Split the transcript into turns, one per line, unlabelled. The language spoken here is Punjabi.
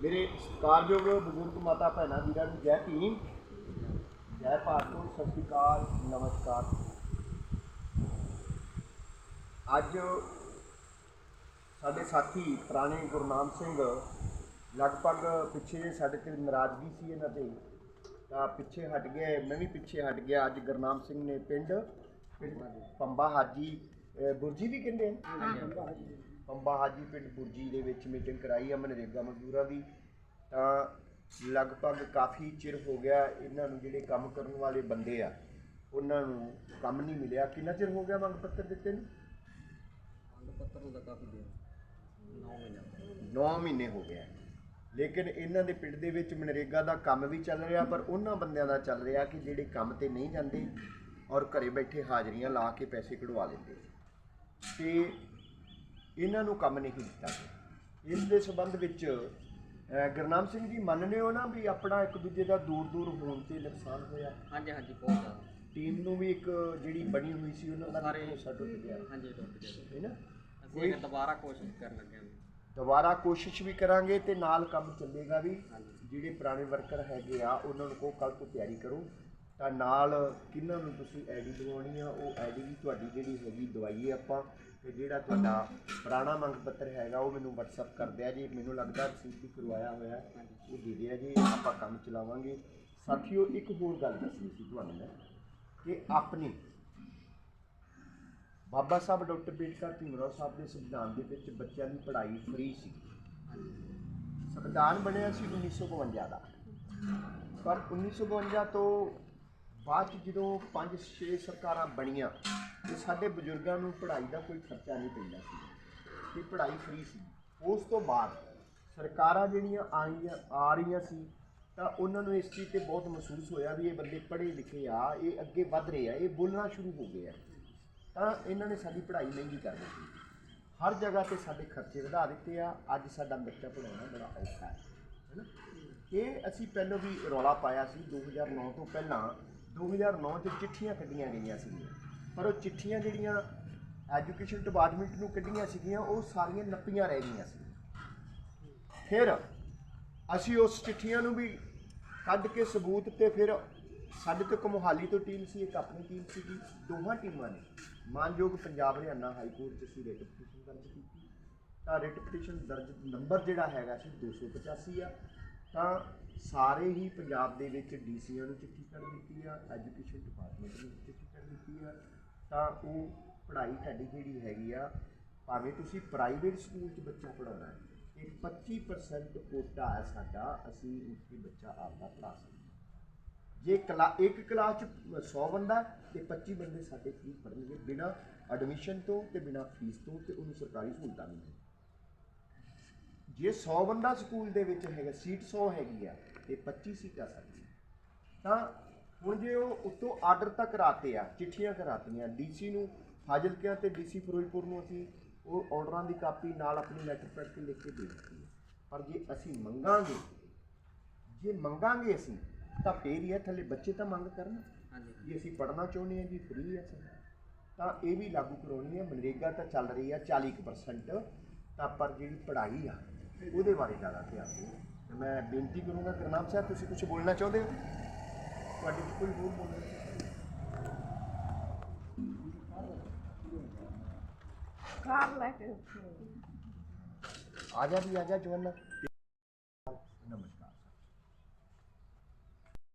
ਮੇਰੇ ਸਤਿਕਾਰਯੋਗ ਬਜ਼ੁਰਗ ਮਾਤਾ ਭੈਣਾਂ ਵੀਰਾਂ ਨੂੰ ਜੈ ਭੀਮ ਜੈ ਭਾਰਤ ਸਤਿ ਸ਼੍ਰੀ ਅਕਾਲ ਨਮਸਕਾਰ ਅੱਜ ਸਾਡੇ ਸਾਥੀ ਪੁਰਾਣੇ ਗੁਰਨਾਮ ਸਿੰਘ ਲਗਭਗ ਪਿੱਛੇ ਜਿਹੇ ਸਾਡੇ ਤੇ ਨਾਰਾਜ਼ਗੀ ਸੀ ਇਹਨਾਂ ਤੇ ਤਾਂ ਪਿੱਛੇ ਹਟ ਗਏ ਮੈਂ ਵੀ ਪਿੱਛੇ ਹਟ ਗਿਆ ਅੱਜ ਗੁਰਨਾਮ ਸਿੰਘ ਨੇ ਪਿੰਡ ਪਿੰਡ ਪੰਬਾ ਹਾਜੀ ਅਹ ਬੁਰਜੀ ਵੀ ਕਹਿੰਦੇ ਆ ਪੰਬਾ ਹਾਜੀ ਪਿੰਡ ਬੁਰਜੀ ਦੇ ਵਿੱਚ ਮੀਟਿੰਗ ਕਰਾਈ ਆ ਮਨਰੇਗਾ ਮਜ਼ਦੂਰਾਂ ਦੀ। ਤਾਂ ਲਗਭਗ ਕਾਫੀ ਚਿਰ ਹੋ ਗਿਆ ਇਹਨਾਂ ਨੂੰ ਜਿਹੜੇ ਕੰਮ ਕਰਨ ਵਾਲੇ ਬੰਦੇ ਆ ਉਹਨਾਂ ਨੂੰ ਕੰਮ ਨਹੀਂ ਮਿਲਿਆ। ਕਿੰਨਾ ਚਿਰ ਹੋ ਗਿਆ ਮੰਗ ਪੱਤਰ ਦਿੱਤੇ ਨੂੰ?
ਪੱਤਰ ਨੂੰ ਕਾਫੀ ਦੇਰ। 9 ਮਹੀਨੇ
9 ਮਹੀਨੇ ਹੋ ਗਏ ਆ। ਲੇਕਿਨ ਇਹਨਾਂ ਦੇ ਪਿੰਡ ਦੇ ਵਿੱਚ ਮਨਰੇਗਾ ਦਾ ਕੰਮ ਵੀ ਚੱਲ ਰਿਹਾ ਪਰ ਉਹਨਾਂ ਬੰਦਿਆਂ ਦਾ ਚੱਲ ਰਿਹਾ ਕਿ ਜਿਹੜੇ ਕੰਮ ਤੇ ਨਹੀਂ ਜਾਂਦੇ ਔਰ ਘਰੇ ਬੈਠੇ ਹਾਜ਼ਰੀਆਂ ਲਾ ਕੇ ਪੈਸੇ ਕਢਵਾ ਲੈਂਦੇ। ਤੇ ਇਹਨਾਂ ਨੂੰ ਕੰਮ ਨਹੀਂ ਦਿੱਤਾ ਗਿਆ। ਇਸ ਦੇ ਸੰਬੰਧ ਵਿੱਚ ਗੁਰਨਾਮ ਸਿੰਘ ਜੀ ਮੰਨਦੇ ਹੋ ਨਾ ਵੀ ਆਪਣਾ ਇੱਕ ਦੂਜੇ ਦਾ ਦੂਰ ਦੂਰ ਹੋਣ ਤੇ ਨੁਕਸਾਨ ਹੋਇਆ?
ਹਾਂਜੀ ਹਾਂਜੀ ਬਹੁਤ ਜ਼ਿਆਦਾ।
ਟੀਮ ਨੂੰ ਵੀ ਇੱਕ ਜਿਹੜੀ ਬਣੀ ਹੋਈ ਸੀ ਉਹਨਾਂ ਦਾ
ਸਾਰੇ-
ਟੁੱਟ ਗਿਆ।
ਹਾਂਜੀ ਟੁੱਟ ਗਿਆ।
ਹੈ ਨਾ?
ਅਸੀਂ ਦੁਬਾਰਾ ਕੋਸ਼ਿਸ਼ ਕਰਨ ਲੱਗੇ ਹਾਂ।
ਦੁਬਾਰਾ ਕੋਸ਼ਿਸ਼ ਵੀ ਕਰਾਂਗੇ ਤੇ ਨਾਲ ਕੰਮ ਚੱਲੇਗਾ ਵੀ। ਜਿਹੜੇ ਪੁਰਾਣੇ ਵਰਕਰ ਹੈਗੇ ਆ ਉਹਨਾਂ ਨੂੰ ਕੋ ਕੱਲ ਤੋਂ ਤਿਆਰੀ ਕਰੋ। ਤਾਂ ਨਾਲ ਕਿਹਨਾਂ ਨੂੰ ਤੁਸੀਂ ਆਈਡੀ ਦਵਾਉਣੀ ਆ ਉਹ ਆਈਡੀ ਵੀ ਤੁਹਾਡੀ ਜਿਹੜੀ ਹੈਗੀ ਦਵਾਈਏ ਆਪਾਂ। ਤੇ ਜਿਹੜਾ ਤੁਹਾਡਾ ਪੁਰਾਣਾ ਮੰਗ ਪੱਤਰ ਹੈਗਾ ਉਹ ਮੈਨੂੰ WhatsApp ਕਰ ਦਿਆ ਜੀ। ਮੈਨੂੰ ਲੱਗਦਾ ਰਸੀਦ ਵੀ ਕਰਵਾਇਆ ਹੋਇਆ ਹੈ। ਉਹ ਦੇ ਦਿਆ ਜੀ ਆਪਾਂ ਕੰਮ ਚਲਾਵਾਂਗੇ। ਸਾਥੀਓ ਇੱਕ ਹੋਰ ਗੱਲ ਦੱਸਣੀ ਸੀ ਤੁਹਾਨੂੰ ਮੈਂ ਕਿ ਆਪਣੀ ਬਾਬਾ ਸਾਹਿਬ ਡਾਕਟਰ ਬੇਟਕਰ ਭੀਮਰਾਓ ਸਾਹਿਬ ਦੇ ਸੰਵਿਧਾਨ ਦੇ ਵਿੱਚ ਬੱਚਿਆਂ ਦੀ ਪੜ੍ਹਾਈ ਫ੍ਰੀ ਸੀ। ਸੰਵਿਧਾਨ ਬਣਿਆ ਸੀ 1952 ਦਾ। ਪਰ 1952 ਤੋਂ ਬਾਅਦ 'ਚ ਜਦੋਂ 5-6 ਸਰਕਾਰਾਂ ਬਣੀਆਂ, ਤੇ ਸਾਡੇ ਬਜ਼ੁਰਗਾਂ ਨੂੰ ਪੜ੍ਹਾਈ ਦਾ ਕੋਈ ਖਰਚਾ ਨਹੀਂ ਪੈਂਦਾ ਸੀ। ਤੇ ਪੜ੍ਹਾਈ ਫ੍ਰੀ ਸੀ। ਉਸ ਤੋਂ ਬਾਅਦ ਸਰਕਾਰਾਂ ਜਿਹੜੀਆਂ ਆਈਆਂ, ਆ ਰਹੀਆਂ ਸੀ, ਤਾਂ ਉਹਨਾਂ ਨੂੰ ਇਸ ਚੀਜ਼ ਤੇ ਬਹੁਤ ਮਹਿਸੂਸ ਹੋਇਆ ਵੀ ਇਹ ਬੰਦੇ ਪੜ੍ਹੇ ਲਿਖੇ ਆ, ਇਹ ਅੱਗੇ ਵੱਧ ਰਹੇ ਆ, ਇਹ ਬੋਲਣਾ ਸ਼ੁਰੂ ਹੋ ਗਏ ਆ। ਤਾਂ ਇਹਨਾਂ ਨੇ ਸਾਡੀ ਪੜ੍ਹਾਈ ਮਹਿੰਗੀ ਕਰ ਦਿੱਤੀ। ਹਰ ਜਗ੍ਹਾ ਤੇ ਸਾਡੇ ਖਰਚੇ ਵਧਾ ਦਿੱਤੇ ਆ। ਅੱਜ ਸਾਡਾ ਬੱਚਾ ਪੜਾਉਣਾ ਬੜਾ ਔਖਾ ਹੈ ਹੈਨਾ ਇਹ ਅਸੀਂ ਪਹਿਲਾਂ ਵੀ ਰੌਲਾ ਪਾਇਆ ਸੀ 2009 ਤੋਂ ਪਹਿਲਾਂ 2009 ਚ ਚਿੱਠੀਆਂ ਕੱਢੀਆਂ ਗਈਆਂ ਸੀਗੀਆਂ। ਪਰ ਉਹ ਚਿੱਠੀਆਂ ਜਿਹੜੀਆਂ ਐਜੂਕੇਸ਼ਨ ਡਿਪਾਰਟਮੈਂਟ ਨੂੰ ਕੱਢੀਆਂ ਸੀਗੀਆਂ, ਉਹ ਸਾਰੀਆਂ ਨੱਪੀਆਂ ਰਹਿ ਗਈਆਂ ਸੀ। ਫਿਰ ਅਸੀਂ ਉਸ ਚਿੱਠੀਆਂ ਨੂੰ ਵੀ ਕੱਢ ਕੇ ਸਬੂਤ ਤੇ ਫਿਰ ਸਾਡੇ ਤੋਂ ਇੱਕ ਮੋਹਾਲੀ ਤੋਂ ਟੀਮ ਸੀ, ਇੱਕ ਆਪਣੀ ਟੀਮ ਸੀਗੀ, ਦੋਹਾਂ ਟੀਮਾਂ ਨੇ। ਮਾਨਯੋਗ ਪੰਜਾਬ ਹਰਿਆਣਾ ਹਾਈ ਕੋਰਟ 'ਚ ਅਸੀਂ ਰਿਟ ਪਟੀਸ਼ਨ ਦਰਜ ਕੀਤੀ। ਤਾਂ ਰਿਟ ਪਟੀਸ਼ਨ ਦਰਜ, ਨੰਬਰ ਜਿਹੜਾ ਹੈਗਾ ਸੀ 285 ਆ। ਤਾਂ ਸਾਰੇ ਹੀ ਪੰਜਾਬ ਦੇ ਵਿੱਚ ਡੀਸੀਆਂ ਨੂੰ ਚਿੱਠੀ ਕਰ ਦਿੱਤੀ ਆ, ਐਜੂਕੇਸ਼ਨ ਡਿਪਾਰਟਮੈਂਟ ਨੂੰ ਚਿੱਠੀ ਕਰ ਦਿੱਤੀ ਆ, ਤਾਂ ਉਹ ਪੜ੍ਹਾਈ ਤੁਹਾਡੀ ਜਿਹੜੀ ਹੈਗੀ ਆ, ਭਾਵੇਂ ਤੁਸੀਂ ਪ੍ਰਾਈਵੇਟ ਸਕੂਲ 'ਚ ਬੱਚਾ ਪੜਾਉਣਾ ਹੈ ਇਹ 25% ਕੋਟਾ ਹੈ ਸਾਡਾ, ਅਸੀਂ ਉੱਥੇ ਬੱਚਾ ਆਪਦਾ ਪੜ੍ਹਾ ਸਕਦੇ ਹਾਂ। ਜੇ ਕਲਾ, ਇੱਕ ਕਲਾਸ 'ਚ 100 ਬੰਦਾ ਤੇ 25 ਬੰਦੇ ਸਾਡੇ ਫੀਸ ਪੜ੍ਹਨਗੇ ਬਿਨਾ ਐਡਮਿਸ਼ਨ ਤੋਂ ਤੇ ਬਿਨਾ ਫੀਸ ਤੋਂ ਤੇ ਉਹਨੂੰ ਸਰਕਾਰੀ ਸਹੂਲਤਾਂ ਮਿਲਣਗੀਆਂ ਜੇ 100 ਬੰਦਾ ਸਕੂਲ ਦੇ ਵਿੱਚ ਹੈਗਾ ਸੀਟ 100 ਹੈਗੀ ਆ ਤੇ 25 ਸੀਟਾਂ ਸਾਡੀਆਂ ਤਾਂ ਹੁਣ ਜੇ ਉਹ ਉੱਤੋਂ ਆਰਡਰ ਤੱਕ ਕਰਾਤੇ ਆ ਚਿੱਠੀਆਂ ਕਰਾਤੀਆਂ ਡੀਸੀ ਨੂੰ ਫਾਜ਼ਿਲਕਿਆਂ ਤੇ ਡੀਸੀ ਫਿਰੋਜ਼ਪੁਰ ਨੂੰ ਅਸੀਂ ਉਹ ਆਰਡਰਾਂ ਦੀ ਕਾਪੀ ਨਾਲ ਆਪਣੀ ਲੈਟਰ ਪੈਡ ਤੇ ਲਿਖ ਕੇ ਦੇ ਦਿੱਤੀ ਪਰ ਜੇ ਅਸੀਂ ਮੰਗਾਂਗੇ ਜੇ ਮੰਗਾਂਗੇ ਅਸੀਂ ਤਾਂ ਫੇਰ ਹੀ ਹੈ ਥੱਲੇ ਬੱਚੇ ਤਾਂ ਮੰਗ ਕਰਨ।
ਹਾਂਜੀ।
ਜੇ ਅਸੀਂ ਪੜ੍ਹਨਾ ਚਾਹੁੰਦੇ ਹਾਂ ਜੀ ਫ੍ਰੀ ਹੈ ਸਰ ਤਾਂ ਇਹ ਵੀ ਲਾਗੂ ਕਰਾਉਣੀ ਹੈ ਮਨਰੇਗਾ ਤਾਂ ਚੱਲ ਰਹੀ ਹੈ 40% ਤਾਂ ਪਰ ਜਿਹੜੀ ਪੜ੍ਹਾਈ ਆ ਉਹਦੇ ਬਾਰੇ ਜ਼ਿਆਦਾ ਧਿਆਨ ਦਿਓ। ਤੇ ਮੈਂ ਬੇਨਤੀ ਕਰੂੰਗਾ ਗੁਰਨਾਮ ਸਾਹਿਬ ਤੁਸੀਂ ਕੁਝ ਬੋਲਣਾ ਚਾਹੁੰਦੇ ਹੋ? ਤੁਹਾਡੇ ਚ ਕੋਈ ਹੋਰ ਬੋਲਣਾ
ਕਾਰ ਲੈ ਕੇ
ਆ ਜਾ ਵੀ ਆ ਜਾ ਜਵਾਨਾ